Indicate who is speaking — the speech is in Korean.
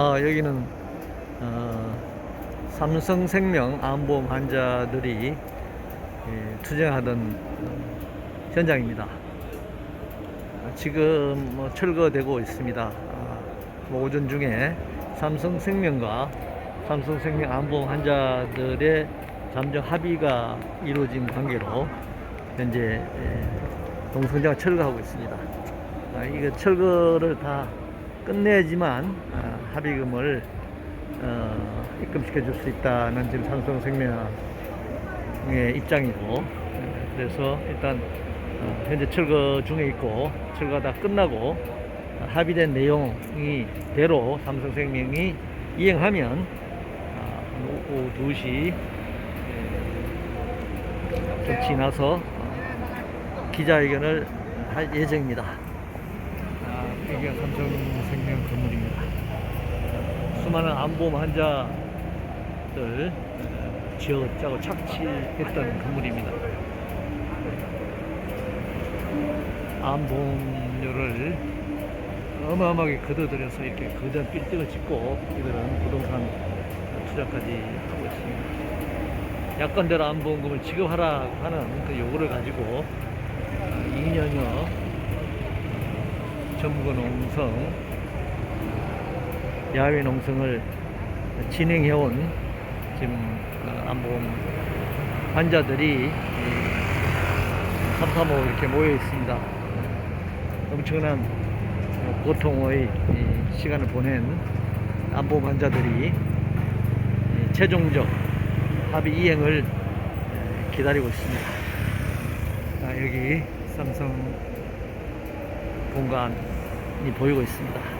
Speaker 1: 아, 여기는 어, 삼성생명 암보험 환자들이 예, 투쟁하던 어, 현장입니다. 아, 지금 뭐 철거되고 있습니다. 아, 뭐 오전 중에 삼성생명과 삼성생명 암보험 환자들의 잠정 합의가 이루어진 관계로 현재 예, 동성자가 철거하고 있습니다. 아, 이거 철거를 다 끝내야지만 아, 합의금을 어, 입금시켜 줄 수 있다는 지금 삼성생명의 입장이고 예, 그래서 일단 어, 현재 철거 중에 있고 철거가 다 끝나고 어, 합의된 내용이 대로 삼성생명이 이행하면 아, 오후 2시 좀 지나서 어, 기자회견을 할 예정입니다. 아, 여기가 삼성생명 건물입니다. 수많은 암보험 환자들 어, 지어 짜고 착취했던 건물입니다. 암보험료를 어마어마하게 걷어들여서 이렇게 거대한 빌딩을 짓고 이들은 부동산 투자까지 하고 있습니다. 약관대로 암보험금을 지급하라 하는 그 요구를 가지고 2년여 전북어 농성 야외 농성을 진행해온 지금 그 암보험 환자들이 삼삼오 이렇게 모여 있습니다. 엄청난 고통의 이 시간을 보낸 암보험 환자들이 이 최종적 합의 이행을 에, 기다리고 있습니다. 아, 여기 삼성 공간이 보이고 있습니다.